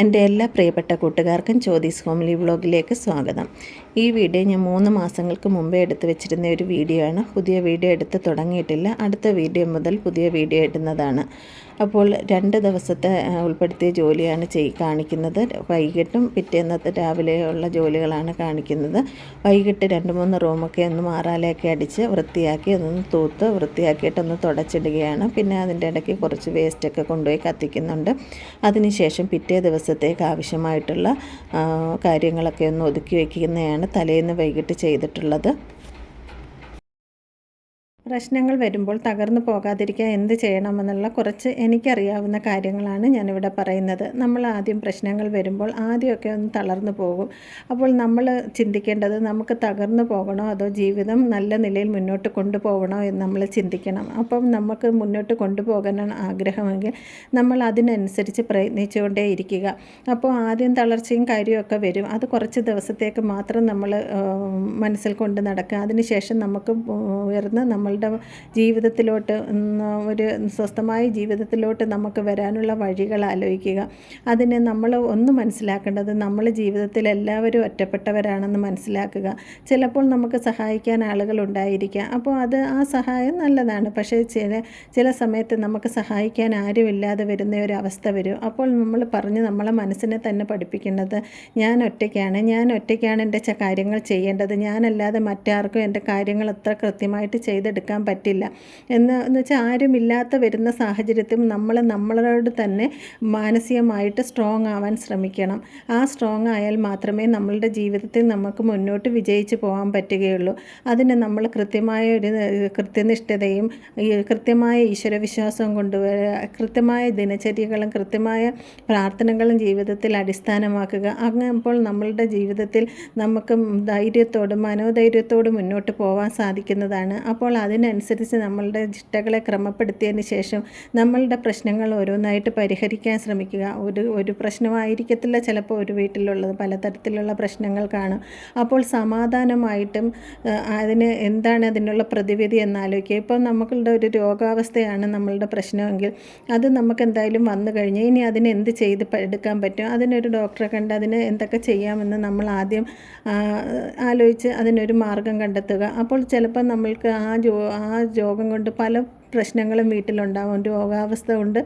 എന്റെ എല്ലാ പ്രിയപ്പെട്ട കൂട്ടുകാർക്കും ജ്യോതിസ് ഹോംലി വ്ളോഗിലേക്ക് സ്വാഗതം. ഈ വീഡിയോ ഞാൻ മൂന്ന് മാസങ്ങൾക്ക് മുമ്പേ എടുത്തു വെച്ചിരുന്ന ഒരു വീഡിയോ ആണ്. പുതിയ വീഡിയോ എടുത്ത് തുടങ്ങിയിട്ടില്ല. അടുത്ത വീഡിയോ മുതൽ പുതിയ വീഡിയോ ഇടുന്നതാണ്. അപ്പോൾ രണ്ട് ദിവസത്തെ ഉൾപ്പെടുത്തിയ ജോലിയാണ് ചെയ് കാണിക്കുന്നത്. വൈകിട്ടും പിറ്റേന്നത്തെ രാവിലെയുള്ള ജോലികളാണ് കാണിക്കുന്നത്. വൈകിട്ട് രണ്ട് മൂന്ന് റൂമൊക്കെ ഒന്ന് മാറാലയൊക്കെ അടിച്ച് വൃത്തിയാക്കി ഒന്ന് തൂത്ത് വൃത്തിയാക്കിയിട്ടൊന്ന് തുടച്ചിടുകയാണ്. പിന്നെ അതിന്റെ ഇടയ്ക്ക് കുറച്ച് വേസ്റ്റൊക്കെ കൊണ്ടുപോയി കത്തിക്കുന്നുണ്ട്. അതിനുശേഷം പിറ്റേ ദിവസത്തേക്ക് ആവശ്യമായിട്ടുള്ള കാര്യങ്ങളൊക്കെ ഒന്ന് ഒതുക്കി വയ്ക്കുന്നതാണ് തലേന്ന് വൈകിട്ട് ചെയ്തിട്ടുള്ളത്. പ്രശ്നങ്ങൾ വരുമ്പോൾ തകർന്നു പോകാതിരിക്കാൻ എന്ത് ചെയ്യണമെന്നുള്ള കുറച്ച് എനിക്കറിയാവുന്ന കാര്യങ്ങളാണ് ഞാനിവിടെ പറയുന്നത്. നമ്മൾ ആദ്യം പ്രശ്നങ്ങൾ വരുമ്പോൾ ആദ്യമൊക്കെ ഒന്ന് തളർന്നു പോകും. അപ്പോൾ നമ്മൾ ചിന്തിക്കേണ്ടത് നമുക്ക് തകർന്നു പോകണോ അതോ ജീവിതം നല്ല നിലയിൽ മുന്നോട്ട് കൊണ്ടുപോകണോ എന്ന് നമ്മൾ ചിന്തിക്കണം. അപ്പം നമുക്ക് മുന്നോട്ട് കൊണ്ടുപോകാനാണ് ആഗ്രഹമെങ്കിൽ നമ്മൾ അതിനനുസരിച്ച് പ്രയത്നിച്ചുകൊണ്ടേ ഇരിക്കുക. അപ്പോൾ ആദ്യം തളർച്ചയും കാര്യമൊക്കെ വരും. അത് കുറച്ച് ദിവസത്തേക്ക് മാത്രം നമ്മൾ മനസ്സിൽ കൊണ്ട് നടക്കുക. അതിനുശേഷം നമുക്ക് ഉയർന്ന് നമ്മളുടെ ജീവിതത്തിലോട്ട് ഒരു സ്വസ്ഥമായ ജീവിതത്തിലോട്ട് നമുക്ക് വരാനുള്ള വഴികൾ ആലോചിക്കുക. അതിനെ നമ്മൾ ഒന്ന് മനസ്സിലാക്കേണ്ടത് നമ്മൾ ജീവിതത്തിൽ എല്ലാവരും ഒറ്റപ്പെട്ടവരാണെന്ന് മനസ്സിലാക്കുക. ചിലപ്പോൾ നമുക്ക് സഹായിക്കാൻ ആളുകൾ ഉണ്ടായിരിക്കാം. അപ്പോൾ അത് ആ സഹായം നല്ലതാണ്. പക്ഷേ ചില ചില സമയത്ത് നമുക്ക് സഹായിക്കാൻ ആരുമില്ലാതെ വരുന്ന ഒരു അവസ്ഥ വരും. അപ്പോൾ നമ്മൾ പറഞ്ഞ് നമ്മളെ മനസ്സിനെ തന്നെ പഠിപ്പിക്കേണ്ടത് ഞാൻ ഒറ്റയ്ക്കാണ്. ഞാൻ ഒറ്റയ്ക്കാണ് എന്റെ കാര്യങ്ങൾ ചെയ്യേണ്ടത്. ഞാനല്ലാതെ മറ്റാർക്കും എന്റെ കാര്യങ്ങൾ അത്ര കൃത്യമായിട്ട് ചെയ്തെടുക്കാൻ പറ്റില്ല. എന്ന് എന്ന് വെച്ചാൽ ആരുമില്ലാത്ത വരുന്ന സാഹചര്യത്തിൽ നമ്മൾ നമ്മളോട് തന്നെ മാനസികമായിട്ട് സ്ട്രോങ് ആവാൻ ശ്രമിക്കണം. ആ സ്ട്രോങ് ആയാൽ മാത്രമേ നമ്മളുടെ ജീവിതത്തിൽ നമുക്ക് മുന്നോട്ട് വിജയിച്ച് പോകാൻ പറ്റുകയുള്ളൂ. അതിന് നമ്മൾ കൃത്യമായ ഒരു കൃത്യനിഷ്ഠതയും കൃത്യമായ ഈശ്വരവിശ്വാസവും കൊണ്ടുവരിക കൃത്യമായ ദിനചര്യകളും കൃത്യമായ പ്രാർത്ഥനകളും ജീവിതത്തിൽ അടിസ്ഥാനമാക്കുക. അങ്ങപ്പോൾ നമ്മളുടെ ജീവിതത്തിൽ നമുക്ക് ധൈര്യത്തോടും മനോധൈര്യത്തോടും മുന്നോട്ട് പോകാൻ സാധിക്കുന്നതാണ്. അപ്പോൾ അതിനനുസരിച്ച് നമ്മളുടെ ചിട്ടകളെ ക്രമപ്പെടുത്തിയതിന് ശേഷം നമ്മളുടെ പ്രശ്നങ്ങൾ ഓരോന്നായിട്ട് പരിഹരിക്കാൻ ശ്രമിക്കുക. ഒരു ഒരു പ്രശ്നമായിരിക്കത്തില്ല ചിലപ്പോൾ ഒരു വീട്ടിലുള്ളത് പലതരത്തിലുള്ള പ്രശ്നങ്ങൾ കാണും. അപ്പോൾ സമാധാനമായിട്ടും അതിന് എന്താണ് അതിനുള്ള പ്രതിവിധി എന്നാലോചിക്കുക ഇപ്പോൾ നമ്മളുടെ ഒരു രോഗാവസ്ഥയാണ് നമ്മളുടെ പ്രശ്നമെങ്കിൽ അത് നമുക്ക് എന്തായാലും വന്നു കഴിഞ്ഞാൽ ഇനി അതിന് എന്ത് ചെയ്ത് എടുക്കാൻ പറ്റും? അതിനൊരു ഡോക്ടറെ കണ്ട് അതിന് എന്തൊക്കെ ചെയ്യാമെന്ന് നമ്മൾ ആദ്യം ആലോചിച്ച് അതിനൊരു മാർഗം കണ്ടെത്തുക. അപ്പോൾ ചിലപ്പോൾ നമ്മൾക്ക് ആ ജോ ആ രോഗം കൊണ്ട് പല പ്രശ്നങ്ങളും വീട്ടിലുണ്ടാവും. രോഗാവസ്ഥ കൊണ്ട്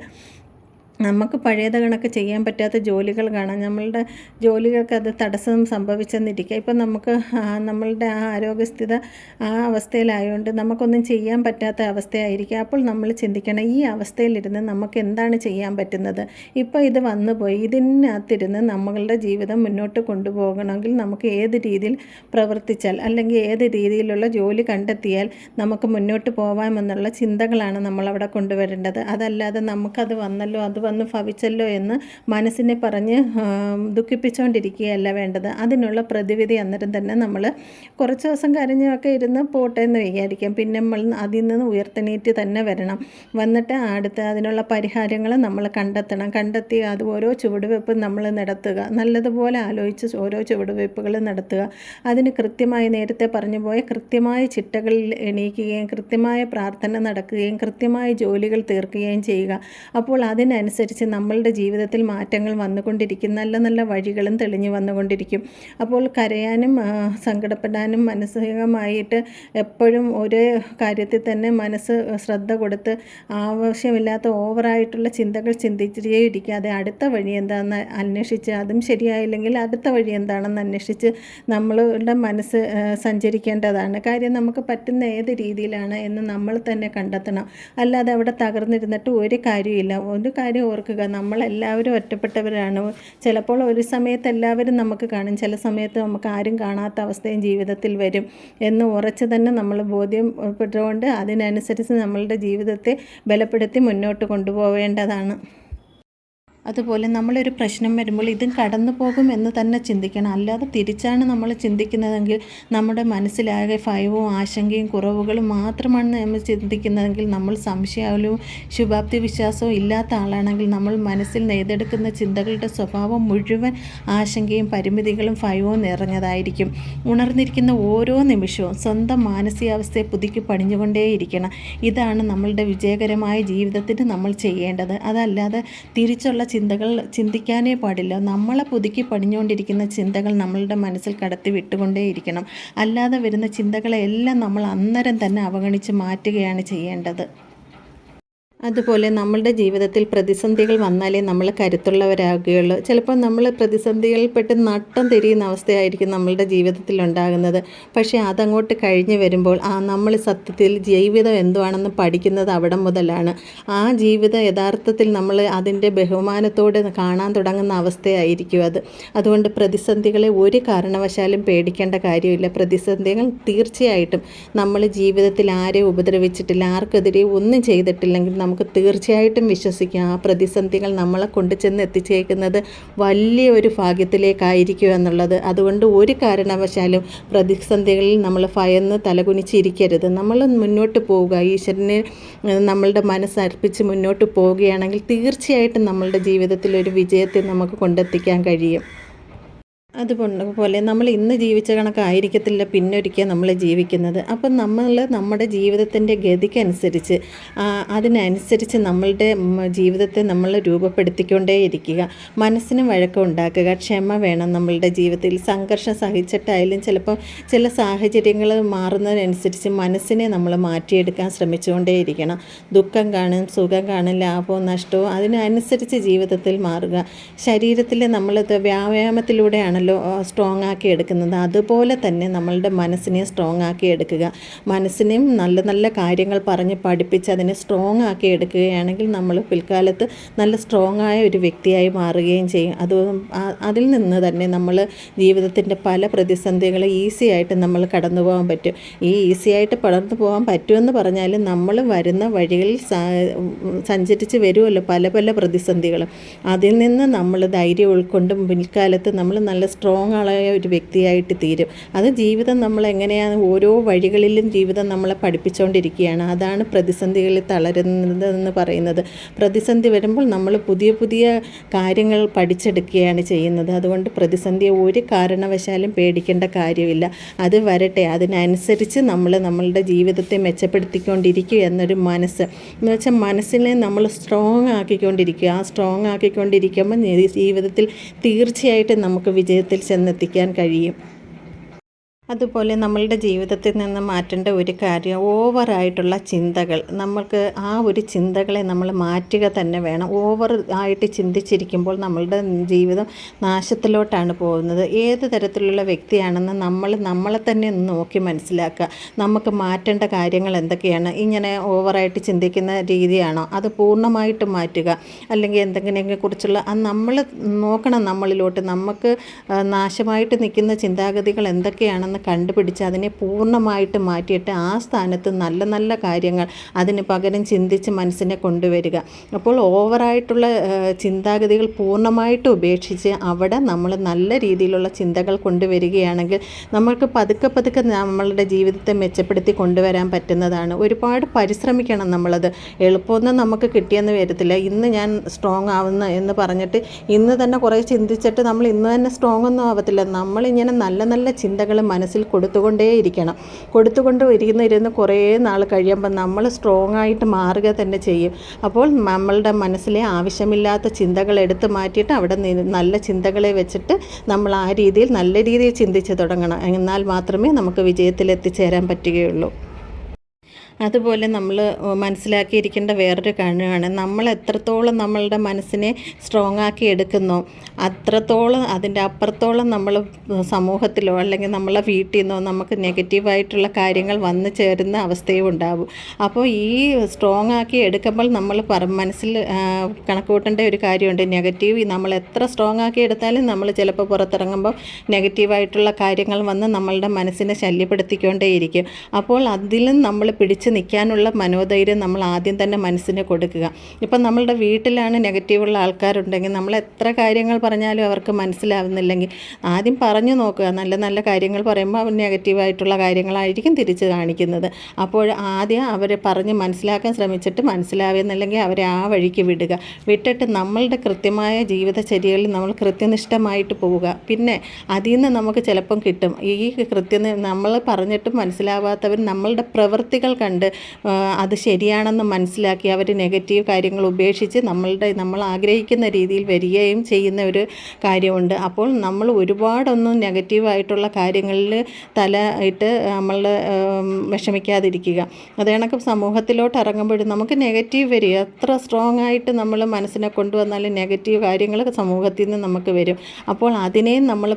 നമുക്ക് പഴയത് കണക്ക് ചെയ്യാൻ പറ്റാത്ത ജോലികൾ കാണാം. നമ്മളുടെ ജോലികൾക്ക് അത് തടസ്സം സംഭവിച്ചെന്നിരിക്കുക ഇപ്പം നമുക്ക് നമ്മളുടെ ആ ആരോഗ്യസ്ഥിത ആ അവസ്ഥയിലായതുകൊണ്ട് നമുക്കൊന്നും ചെയ്യാൻ പറ്റാത്ത അവസ്ഥയായിരിക്കും. അപ്പോൾ നമ്മൾ ചിന്തിക്കണം ഈ അവസ്ഥയിലിരുന്ന് നമുക്ക് എന്താണ് ചെയ്യാൻ പറ്റുന്നത്? ഇപ്പോൾ ഇത് വന്നു പോയി ഇതിനകത്തിരുന്ന് നമ്മളുടെ ജീവിതം മുന്നോട്ട് കൊണ്ടുപോകണമെങ്കിൽ നമുക്ക് ഏത് രീതിയിൽ പ്രവർത്തിച്ചാൽ അല്ലെങ്കിൽ ഏത് രീതിയിലുള്ള ജോലി കണ്ടെത്തിയാൽ നമുക്ക് മുന്നോട്ട് പോകാമെന്നുള്ള ചിന്തകളാണ് നമ്മളവിടെ കൊണ്ടുവരേണ്ടത്. അതല്ലാതെ നമുക്കത് വന്നല്ലോ അത് വന്ന് ഭവിച്ചല്ലോ എന്ന് മനസ്സിനെ പറഞ്ഞ് ദുഃഖിപ്പിച്ചുകൊണ്ടിരിക്കുകയല്ല വേണ്ടത്. അതിനുള്ള പ്രതിവിധി അന്നേരം തന്നെ നമ്മൾ കുറച്ച് ദിവസം കരഞ്ഞൊക്കെ ഇരുന്ന് പോട്ടെ എന്ന് വിചാരിക്കാം. പിന്നെ നമ്മൾ അതിൽ നിന്ന് ഉയർത്തെണീറ്റ് തന്നെ വരണം. വന്നിട്ട് അടുത്ത് അതിനുള്ള പരിഹാരങ്ങൾ നമ്മൾ കണ്ടെത്തണം. കണ്ടെത്തി അത് ഓരോ ചുവടുവെപ്പും നമ്മൾ നടത്തുക. നല്ലതുപോലെ ആലോചിച്ച് ഓരോ ചുവടുവെപ്പുകൾ നടത്തുക. അതിന് കൃത്യമായി നേരത്തെ പറഞ്ഞു പോയ കൃത്യമായ ചിട്ടകളിൽ എണീക്കുകയും കൃത്യമായ പ്രാർത്ഥന നടക്കുകയും കൃത്യമായ ജോലികൾ തീർക്കുകയും ചെയ്യുക. അപ്പോൾ അതിനനുസരിച്ച് നമ്മളുടെ ജീവിതത്തിൽ മാറ്റങ്ങൾ വന്നുകൊണ്ടിരിക്കും. നല്ല നല്ല വഴികളും തെളിഞ്ഞു വന്നുകൊണ്ടിരിക്കും. അപ്പോൾ കരയാനും സങ്കടപ്പെടാനും മാനസികമായിട്ട് എപ്പോഴും ഒരേ കാര്യത്തിൽ തന്നെ മനസ്സ് ശ്രദ്ധ കൊടുത്ത് ആവശ്യമില്ലാത്ത ഓവറായിട്ടുള്ള ചിന്തകൾ ചിന്തിച്ചേ ഇരിക്കാതെ അടുത്ത വഴി എന്താണെന്ന് അന്വേഷിച്ച് അതും ശരിയായില്ലെങ്കിൽ അടുത്ത വഴി എന്താണെന്ന് അന്വേഷിച്ച് നമ്മളുടെ മനസ്സ് സഞ്ചരിക്കേണ്ടതാണ്. കാര്യം നമുക്ക് പറ്റുന്ന ഏത് രീതിയിലാണ് എന്ന് നമ്മൾ തന്നെ കണ്ടെത്തണം. അല്ലാതെ അവിടെ തകർന്നിരുന്നിട്ട് ഒരു കാര്യമില്ല ഒരു കാര്യം ഓർക്കുക നമ്മളെല്ലാവരും ഒറ്റപ്പെട്ടവരാണ്. ചിലപ്പോൾ ഒരു സമയത്ത് എല്ലാവരും നമുക്ക് കാണും ചില സമയത്ത് നമുക്ക് ആരും കാണാത്ത അവസ്ഥയും ജീവിതത്തിൽ വരും എന്ന് ഉറച്ച് തന്നെ നമ്മൾ ബോധ്യപ്പെട്ടുകൊണ്ട് അതിനനുസരിച്ച് നമ്മളുടെ ജീവിതത്തെ ബലപ്പെടുത്തി മുന്നോട്ട് കൊണ്ടുപോവേണ്ടതാണ്. അതുപോലെ നമ്മളൊരു പ്രശ്നം വരുമ്പോൾ ഇതും കടന്നു പോകും എന്ന് തന്നെ ചിന്തിക്കണം. അല്ലാതെ തിരിച്ചാണ് നമ്മൾ ചിന്തിക്കുന്നതെങ്കിൽ നമ്മുടെ മനസ്സിലാകെ ഭയവും ആശങ്കയും കുറവുകളും മാത്രമാണ് നമ്മൾ ചിന്തിക്കുന്നതെങ്കിൽ നമ്മൾ സംശയവും ശുഭാപ്തി വിശ്വാസവും ഇല്ലാത്ത ആളാണെങ്കിൽ നമ്മൾ മനസ്സിൽ നെയ്തെടുക്കുന്ന ചിന്തകളുടെ സ്വഭാവം മുഴുവൻ ആശങ്കയും പരിമിതികളും ഭയവും നിറഞ്ഞതായിരിക്കും. ഉണർന്നിരിക്കുന്ന ഓരോ നിമിഷവും സ്വന്തം മാനസികാവസ്ഥയെ പുതുക്കി പണിഞ്ഞുകൊണ്ടേയിരിക്കണം ഇതാണ് നമ്മളുടെ വിജയകരമായ ജീവിതത്തിന് നമ്മൾ ചെയ്യേണ്ടത്. അതല്ലാതെ തിരിച്ചുള്ള ചിന്തകൾ ചിന്തിക്കാനേ പാടില്ല. നമ്മളെ പുതുക്കി പണിഞ്ഞുകൊണ്ടിരിക്കുന്ന ചിന്തകൾ നമ്മളുടെ മനസ്സിൽ കടത്തി വിട്ടുകൊണ്ടേയിരിക്കണം അല്ലാതെ വരുന്ന ചിന്തകളെല്ലാം നമ്മൾ അന്നേരം തന്നെ അവഗണിച്ച് മാറ്റുകയാണ് ചെയ്യേണ്ടത്. അതുപോലെ നമ്മളുടെ ജീവിതത്തിൽ പ്രതിസന്ധികൾ വന്നാലേ നമ്മൾ കരുത്തുള്ളവരാകുകയുള്ളൂ. ചിലപ്പോൾ നമ്മൾ പ്രതിസന്ധികളിൽപ്പെട്ട് നട്ടം തിരിയുന്ന അവസ്ഥയായിരിക്കും നമ്മളുടെ ജീവിതത്തിൽ ഉണ്ടാകുന്നത്. പക്ഷേ അതങ്ങോട്ട് കഴിഞ്ഞു വരുമ്പോൾ ആ നമ്മൾ സത്യത്തിൽ ജീവിതം എന്തുവാണെന്ന് പഠിക്കുന്നത് അവിടെ മുതലാണ്. ആ ജീവിതം യഥാർത്ഥത്തിൽ നമ്മൾ അതിന്റെ ബഹുമാനത്തോടെ കാണാൻ തുടങ്ങുന്ന അവസ്ഥയായിരിക്കും അത്. അതുകൊണ്ട് പ്രതിസന്ധികളെ ഒരു കാരണവശാലും പേടിക്കേണ്ട കാര്യമില്ല. പ്രതിസന്ധികൾ തീർച്ചയായിട്ടും നമ്മൾ ജീവിതത്തിൽ ആരെ ഉപദ്രവിച്ചിട്ടില്ല ആർക്കെതിരെ ഒന്നും ചെയ്തിട്ടില്ലെങ്കിൽ നമുക്ക് തീർച്ചയായിട്ടും വിശ്വസിക്കാം. ആ പ്രതിസന്ധികൾ നമ്മളെ കൊണ്ട് ചെന്ന് എത്തിച്ചേക്കുന്നത് വലിയ ഒരു ഭാഗ്യത്തിലേക്കായിരിക്കും എന്നുള്ളത്. അതുകൊണ്ട് ഒരു കാരണവശാലും പ്രതിസന്ധികളിൽ നമ്മൾ ഭയന്ന് തലകുനിച്ചിരിക്കരുത്. നമ്മൾ മുന്നോട്ട് പോവുക. ഈശ്വരനെ നമ്മളുടെ മനസ്സർപ്പിച്ച് മുന്നോട്ട് പോവുകയാണെങ്കിൽ തീർച്ചയായിട്ടും നമ്മളുടെ ജീവിതത്തിൽ ഒരു വിജയത്തെ നമുക്ക് കൊണ്ടെത്തിക്കാൻ കഴിയും. അതുപോലെ നമ്മൾ ഇന്ന് ജീവിച്ച കണക്കായിരിക്കത്തില്ല പിന്നൊരിക്കൽ നമ്മൾ ജീവിക്കുന്നത്. അപ്പം നമ്മൾ നമ്മുടെ ജീവിതത്തിന്റെ ഗതിക്കനുസരിച്ച് അതിനനുസരിച്ച് നമ്മളുടെ ജീവിതത്തെ നമ്മൾ രൂപപ്പെടുത്തിക്കൊണ്ടേ ഇരിക്കുക. മനസ്സിന് വഴക്കം ഉണ്ടാക്കുക ക്ഷമ വേണം നമ്മളുടെ ജീവിതത്തിൽ. സംഘർഷം സഹിച്ചിട്ടായാലും ചിലപ്പം ചില സാഹചര്യങ്ങൾ മാറുന്നതിനനുസരിച്ച് മനസ്സിനെ നമ്മൾ മാറ്റിയെടുക്കാൻ ശ്രമിച്ചുകൊണ്ടേ ഇരിക്കണം. ദുഃഖം കാണും സുഖം കാണും ലാഭവും നഷ്ടവും അതിനനുസരിച്ച് ജീവിതത്തിൽ മാറുക. ശരീരത്തിൽ നമ്മൾ വ്യായാമത്തിലൂടെയാണല്ലോ ആണല്ലോ സ്ട്രോങ് ആക്കി എടുക്കുന്നത്. അതുപോലെ തന്നെ നമ്മളുടെ മനസ്സിനെ സ്ട്രോങ് ആക്കി എടുക്കുക. മനസ്സിനെയും നല്ല നല്ല കാര്യങ്ങൾ പറഞ്ഞ് പഠിപ്പിച്ച് അതിനെ സ്ട്രോങ് ആക്കി എടുക്കുകയാണെങ്കിൽ നമ്മൾ പിൽക്കാലത്ത് നല്ല സ്ട്രോങ് ആയ ഒരു വ്യക്തിയായി മാറുകയും ചെയ്യും. അത് അതിൽ നിന്ന് തന്നെ നമ്മൾ ജീവിതത്തിന്റെ പല പ്രതിസന്ധികളും ഈസി ആയിട്ട് നമ്മൾ കടന്നു പോകാൻ പറ്റും. ഈ ഈസി ആയിട്ട് പടർന്നു പോകാൻ പറ്റുമെന്ന് പറഞ്ഞാൽ നമ്മൾ വരുന്ന വഴികളിൽ സഞ്ചരിച്ച് വരുമല്ലോ പല പല പ്രതിസന്ധികളും. അതിൽ നിന്ന് നമ്മൾ ധൈര്യം ഉൾക്കൊണ്ടും പിൽക്കാലത്ത് നമ്മൾ നല്ല സ്ട്രോങ് ആയ ഒരു വ്യക്തിയായിട്ട് തീരും. അത് ജീവിതം നമ്മൾ എങ്ങനെയാണ് ഓരോ വഴികളിലും ജീവിതം നമ്മളെ പഠിപ്പിച്ചുകൊണ്ടിരിക്കുകയാണ് അതാണ് പ്രതിസന്ധികളിൽ തളരുന്നതെന്ന് പറയുന്നത്. പ്രതിസന്ധി വരുമ്പോൾ നമ്മൾ പുതിയ പുതിയ കാര്യങ്ങൾ പഠിച്ചെടുക്കുകയാണ് ചെയ്യുന്നത്. അതുകൊണ്ട് പ്രതിസന്ധിയെ ഒരു കാരണവശാലും പേടിക്കേണ്ട കാര്യമില്ല. അത് വരട്ടെ. അതിനനുസരിച്ച് നമ്മൾ നമ്മളുടെ ജീവിതത്തെ മെച്ചപ്പെടുത്തിക്കൊണ്ടിരിക്കുക എന്നൊരു മനസ്സ്. എന്ന് വെച്ചാൽ മനസ്സിനെ നമ്മൾ സ്ട്രോങ് ആക്കിക്കൊണ്ടിരിക്കുക. ആ സ്ട്രോങ് ആക്കിക്കൊണ്ടിരിക്കുമ്പോൾ ജീവിതത്തിൽ തീർച്ചയായിട്ടും നമുക്ക് വിജയ ജീവിതത്തിൽ ചെന്നെത്തിക്കാൻ കഴിയും. അതുപോലെ നമ്മളുടെ ജീവിതത്തിൽ നിന്ന് മാറ്റേണ്ട ഒരു കാര്യം ഓവറായിട്ടുള്ള ചിന്തകൾ. നമ്മൾക്ക് ആ ഒരു ചിന്തകളെ നമ്മൾ മാറ്റുക തന്നെ വേണം. ഓവർ ആയിട്ട് ചിന്തിച്ചിരിക്കുമ്പോൾ നമ്മളുടെ ജീവിതം നാശത്തിലോട്ടാണ് പോകുന്നത്. ഏത് തരത്തിലുള്ള വ്യക്തിയാണെന്ന് നമ്മൾ നമ്മളെ തന്നെ ഒന്ന് നോക്കി മനസ്സിലാക്കുക. നമുക്ക് മാറ്റേണ്ട കാര്യങ്ങൾ എന്തൊക്കെയാണ്? ഇങ്ങനെ ഓവറായിട്ട് ചിന്തിക്കുന്ന രീതിയാണോ? അത് പൂർണമായിട്ട് മാറ്റുക. അല്ലെങ്കിൽ എന്തെങ്കിലുമൊക്കെ കുറിച്ചുള്ള നമ്മൾ നോക്കണം നമ്മളിലോട്ട്. നമുക്ക് നാശമായിട്ട് നിൽക്കുന്ന ചിന്താഗതികൾ എന്തൊക്കെയാണെന്ന് എന്ന് കണ്ടുപിടിച്ച് അതിനെ പൂർണമായിട്ട് മാറ്റിയിട്ട് ആ സ്ഥാനത്ത് നല്ല നല്ല കാര്യങ്ങൾ അതിന് പകരം ചിന്തിച്ച് മനസ്സിനെ കൊണ്ടുവരിക. അപ്പോൾ ഓവറായിട്ടുള്ള ചിന്താഗതികൾ പൂർണമായിട്ട് ഉപേക്ഷിച്ച് അവിടെ നമ്മൾ നല്ല രീതിയിലുള്ള ചിന്തകൾ കൊണ്ടുവരികയാണെങ്കിൽ നമ്മൾക്ക് പതുക്കെ പതുക്കെ നമ്മളുടെ ജീവിതത്തെ മെച്ചപ്പെടുത്തി കൊണ്ടുവരാൻ പറ്റുന്നതാണ്. ഒരുപാട് പരിശ്രമിക്കണം നമ്മളത്. എളുപ്പമൊന്നും നമുക്ക് കിട്ടിയെന്ന് വരത്തില്ല. ഇന്ന് ഞാൻ സ്ട്രോങ് ആവുന്ന എന്ന് പറഞ്ഞിട്ട് ഇന്ന് തന്നെ കുറേ ചിന്തിച്ചിട്ട് നമ്മൾ ഇന്ന് തന്നെ സ്ട്രോങ് ഒന്നും ആവത്തില്ല. നമ്മളിങ്ങനെ നല്ല നല്ല ചിന്തകൾ മനസ്സിൽ മനസ്സിൽ കൊടുത്തുകൊണ്ടേയിരിക്കണം. കൊടുത്തുകൊണ്ട് ഇരുന്ന് ഇരുന്ന് കുറേ നാൾ കഴിയുമ്പോൾ നമ്മൾ സ്ട്രോങ് ആയിട്ട് മാറുക തന്നെ ചെയ്യും. അപ്പോൾ നമ്മളുടെ മനസ്സിലെ ആവശ്യമില്ലാത്ത ചിന്തകൾ എടുത്ത് മാറ്റിയിട്ട് അവിടെ നല്ല ചിന്തകളെ വെച്ചിട്ട് നമ്മൾ ആ രീതിയിൽ നല്ല രീതിയിൽ ചിന്തിച്ച് തുടങ്ങണം. എന്നാൽ മാത്രമേ നമുക്ക് വിജയത്തിൽ എത്തിച്ചേരാൻ പറ്റുകയുള്ളൂ. അതുപോലെ നമ്മൾ മനസ്സിലാക്കിയിരിക്കേണ്ട വേറൊരു കാര്യമാണ്. നമ്മൾ എത്രത്തോളം നമ്മളുടെ മനസ്സിനെ സ്ട്രോങ് ആക്കി എടുക്കുന്നു അത്രത്തോളം അതിന്റെ അപ്പുറത്തോളം നമ്മൾ സമൂഹത്തിലോ അല്ലെങ്കിൽ നമ്മളെ വീട്ടിൽ നിന്നോ നമുക്ക് നെഗറ്റീവായിട്ടുള്ള കാര്യങ്ങൾ വന്നു ചേരുന്ന അവസ്ഥയും ഉണ്ടാവും. അപ്പോൾ ഈ സ്ട്രോങ് ആക്കി എടുക്കുമ്പോൾ നമ്മൾ മനസ്സിൽ കണക്കൂട്ടേണ്ട ഒരു കാര്യമുണ്ട്. നെഗറ്റീവ് നമ്മൾ എത്ര സ്ട്രോങ് ആക്കി എടുത്താലും നമ്മൾ ചിലപ്പോൾ പുറത്തിറങ്ങുമ്പോൾ നെഗറ്റീവായിട്ടുള്ള കാര്യങ്ങൾ വന്ന് നമ്മളുടെ മനസ്സിനെ ശല്യപ്പെടുത്തിക്കൊണ്ടേയിരിക്കും. അപ്പോൾ അതിലും നമ്മൾ പിടിച്ച് പിടിച്ച് നിൽക്കാനുള്ള മനോധൈര്യം നമ്മൾ ആദ്യം തന്നെ മനസ്സിന് കൊടുക്കുക. ഇപ്പം നമ്മളുടെ വീട്ടിലാണ് നെഗറ്റീവുള്ള ആൾക്കാരുണ്ടെങ്കിൽ നമ്മൾ എത്ര കാര്യങ്ങൾ പറഞ്ഞാലും അവർക്ക് മനസ്സിലാവുന്നില്ലെങ്കിൽ ആദ്യം പറഞ്ഞു നോക്കുക. നല്ല നല്ല കാര്യങ്ങൾ പറയുമ്പോൾ അവർ നെഗറ്റീവായിട്ടുള്ള കാര്യങ്ങളായിരിക്കും തിരിച്ച് കാണിക്കുന്നത്. അപ്പോൾ ആദ്യം അവരെ പറഞ്ഞ് മനസ്സിലാക്കാൻ ശ്രമിച്ചിട്ട് മനസ്സിലാവുന്നില്ലെങ്കിൽ അവരെ ആ വഴിക്ക് വിടുക. വിട്ടിട്ട് നമ്മളുടെ കൃത്യമായ ജീവിതചര്യകളിൽ നമ്മൾ കൃത്യനിഷ്ഠമായിട്ട് പോവുക. പിന്നെ അതിൽ നിന്ന് നമുക്ക് ചിലപ്പം കിട്ടും. ഈ കൃത്യ നമ്മൾ പറഞ്ഞിട്ടും മനസ്സിലാവാത്തവർ നമ്മളുടെ പ്രവൃത്തികൾ കണ്ട് കണ്ട് അത് ശരിയാണെന്ന് മനസ്സിലാക്കി അവർ നെഗറ്റീവ് കാര്യങ്ങൾ ഉപേക്ഷിച്ച് നമ്മളുടെ നമ്മൾ ആഗ്രഹിക്കുന്ന രീതിയിൽ വരികയും ചെയ്യുന്ന ഒരു കാര്യമുണ്ട്. അപ്പോൾ നമ്മൾ ഒരുപാടൊന്നും നെഗറ്റീവായിട്ടുള്ള കാര്യങ്ങളിൽ തല ഇട്ട് നമ്മൾ വിഷമിക്കാതിരിക്കുക. അത് കണക്ക് സമൂഹത്തിലോട്ട് ഇറങ്ങുമ്പോഴും നമുക്ക് നെഗറ്റീവ് വരിക. എത്ര സ്ട്രോങ് ആയിട്ട് നമ്മൾ മനസ്സിനെ കൊണ്ടുവന്നാലും നെഗറ്റീവ് കാര്യങ്ങൾ സമൂഹത്തിൽ നിന്ന് നമുക്ക് വരും. അപ്പോൾ അതിനെയും നമ്മൾ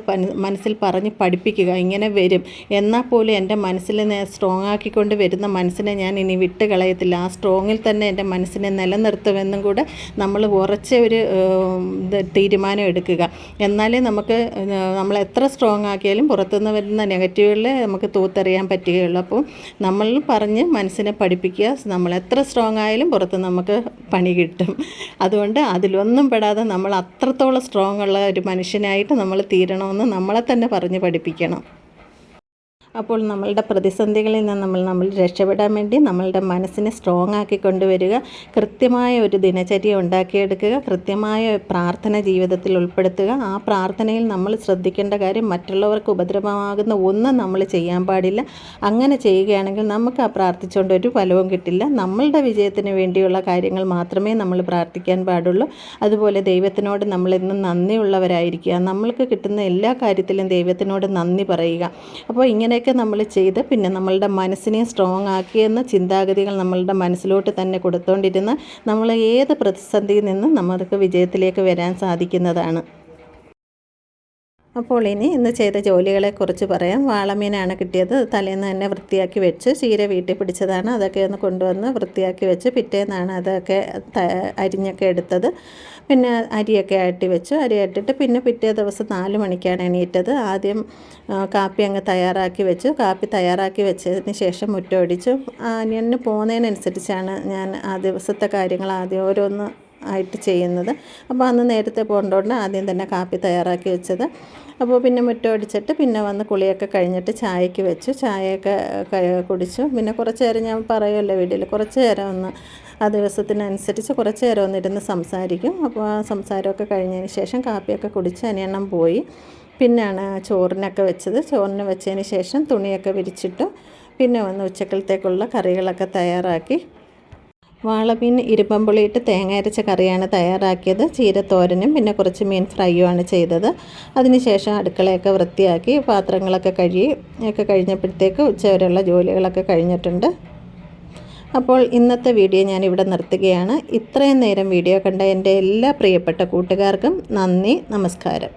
മനസ്സിൽ പറഞ്ഞ് പഠിപ്പിക്കുക. ഇങ്ങനെ വരും. എന്നാൽ പോലും എന്റെ മനസ്സിൽ സ്ട്രോങ് ആക്കിക്കൊണ്ട് വരുന്ന മനസ്സിനെ ഞാൻ ഇനി വിട്ട് കളയത്തില്ല. ആ സ്ട്രോങ്ങിൽ തന്നെ എന്റെ മനസ്സിനെ നിലനിർത്തുമെന്നും കൂടെ നമ്മൾ ഉറച്ച ഒരു തീരുമാനം എടുക്കുക. എന്നാലേ നമുക്ക് നമ്മൾ എത്ര സ്ട്രോങ് ആക്കിയാലും പുറത്തുനിന്ന് വരുന്ന നെഗറ്റീവുകളെ നമുക്ക് തൂത്തെറിയാൻ പറ്റുകയുള്ളൂ. അപ്പോൾ നമ്മൾ പറഞ്ഞ് മനസ്സിനെ പഠിപ്പിക്കുക. നമ്മൾ എത്ര സ്ട്രോങ് ആയാലും പുറത്ത് നമുക്ക് പണി കിട്ടും. അതുകൊണ്ട് അതിലൊന്നും പെടാതെ നമ്മൾ അത്രത്തോളം സ്ട്രോങ് ഉള്ള ഒരു മനുഷ്യനായിട്ട് നമ്മൾ തീരണമെന്ന് നമ്മളെ തന്നെ പറഞ്ഞ് പഠിപ്പിക്കണം. അപ്പോൾ നമ്മളുടെ പ്രതിസന്ധികളിൽ നിന്ന് നമ്മൾ നമ്മൾ രക്ഷപ്പെടാൻ വേണ്ടി നമ്മളുടെ മനസ്സിനെ സ്ട്രോങ് ആക്കി കൊണ്ടുവരിക കൃത്യമായ ഒരു ദിനചര്യ ഉണ്ടാക്കിയെടുക്കുക കൃത്യമായ പ്രാർത്ഥന ജീവിതത്തിൽ ഉൾപ്പെടുത്തുക. ആ പ്രാർത്ഥനയിൽ നമ്മൾ ശ്രദ്ധിക്കേണ്ട കാര്യം മറ്റുള്ളവർക്ക് ഉപദ്രവമാകുന്ന ഒന്നും നമ്മൾ ചെയ്യാൻ പാടില്ല. അങ്ങനെ ചെയ്യുകയാണെങ്കിൽ നമുക്ക് ആ പ്രാർത്ഥിച്ചുകൊണ്ട് ഒരു ഫലവും കിട്ടില്ല. നമ്മളുടെ വിജയത്തിന് വേണ്ടിയുള്ള കാര്യങ്ങൾ മാത്രമേ നമ്മൾ പ്രാർത്ഥിക്കാൻ പാടുള്ളൂ. അതുപോലെ ദൈവത്തിനോട് നമ്മൾ എന്നും നന്ദിയുള്ളവരായിരിക്കുക. നമ്മൾക്ക് കിട്ടുന്ന എല്ലാ കാര്യത്തിലും ദൈവത്തിനോട് നന്ദി പറയുക. അപ്പോൾ ഇങ്ങനെയൊക്കെ നമ്മൾ ചെയ്ത് പിന്നെ നമ്മളുടെ മനസ്സിനെ സ്ട്രോങ് ആക്കിയെന്ന ചിന്താഗതികൾ നമ്മളുടെ മനസ്സിലോട്ട് തന്നെ കൊടുത്തുകൊണ്ടിരുന്ന് നമ്മൾ ഏത് പ്രതിസന്ധിയിൽ നിന്നും നമുക്ക് വിജയത്തിലേക്ക് വരാൻ സാധിക്കുന്നതാണ്. അപ്പോൾ ഇനി ഇന്ന് ചെയ്ത ജോലികളെക്കുറിച്ച് പറയാം. വാളമീനാണ് കിട്ടിയത്. തലേന്ന് തന്നെ വൃത്തിയാക്കി വെച്ച് ചീര വീട്ടിൽ പിടിച്ചതാണ്. അതൊക്കെ ഒന്ന് കൊണ്ടുവന്ന് വൃത്തിയാക്കി വെച്ച് പിറ്റേന്നാണ് അതൊക്കെ അരിഞ്ഞൊക്കെ എടുത്തത്. പിന്നെ അരിയൊക്കെ ആട്ടി വെച്ചു. അരി ആട്ടിട്ട് പിന്നെ പിറ്റേ ദിവസം നാല് മണിക്കാണ് എണീറ്റത്. ആദ്യം കാപ്പി അങ്ങ് തയ്യാറാക്കി വെച്ചു. കാപ്പി തയ്യാറാക്കി വെച്ചതിന് ശേഷം മുറ്റമടിച്ചു അനിയന് പോകുന്നതിനനുസരിച്ചാണ് ഞാൻ ആ ദിവസത്തെ കാര്യങ്ങൾ ആദ്യം ഓരോന്ന് ആയിട്ട് ചെയ്യുന്നത്. അപ്പോൾ അന്ന് നേരത്തെ പോകേണ്ടതുകൊണ്ട് ആദ്യം തന്നെ കാപ്പി തയ്യാറാക്കി വെച്ചത്. അപ്പോൾ പിന്നെ മുറ്റം അടിച്ചിട്ട് പിന്നെ വന്ന് കുളിയൊക്കെ കഴിഞ്ഞിട്ട് ചായക്ക് വെച്ചു. ചായയൊക്കെ കുടിച്ചു. പിന്നെ കുറച്ച് നേരം ഞാൻ പറയുമല്ലോ വീട്ടിൽ കുറച്ച് നേരം ഒന്ന് ആ ദിവസത്തിനനുസരിച്ച് കുറച്ച് നേരം ഒന്നിരുന്ന് സംസാരിക്കും. അപ്പോൾ ആ സംസാരമൊക്കെ കഴിഞ്ഞതിന് ശേഷം കാപ്പിയൊക്കെ കുടിച്ച് അനിയണ്ണം പോയി. പിന്നെയാണ് ചോറിനൊക്കെ വെച്ചത്. ചോറിന് വെച്ചതിന് ശേഷം തുണിയൊക്കെ വിരിച്ചിട്ടു. പിന്നെ വന്ന് ഉച്ചക്കലത്തേക്കുള്ള കറികളൊക്കെ തയ്യാറാക്കി. വാളമീൻ ഇരുമ്പമ്പുളിയിട്ട് തേങ്ങ അരച്ച കറിയാണ് തയ്യാറാക്കിയത്. ചീരത്തോരനും പിന്നെ കുറച്ച് മീൻ ഫ്രൈയുമാണ് ചെയ്തത്. അതിനുശേഷം അടുക്കളയൊക്കെ വൃത്തിയാക്കി പാത്രങ്ങളൊക്കെ കഴുകി ഒക്കെ കഴിഞ്ഞപ്പോഴത്തേക്ക് ഉച്ചവരെയുള്ള ജോലികളൊക്കെ കഴിഞ്ഞിട്ടുണ്ട്. അപ്പോൾ ഇന്നത്തെ വീഡിയോ ഞാൻ ഇവിടെ നിർത്തുകയാണ്. ഇത്രയും നേരം വീഡിയോ കണ്ട എന്റെ എല്ലാ പ്രിയപ്പെട്ട കൂട്ടുകാർക്കും നന്ദി നമസ്കാരം.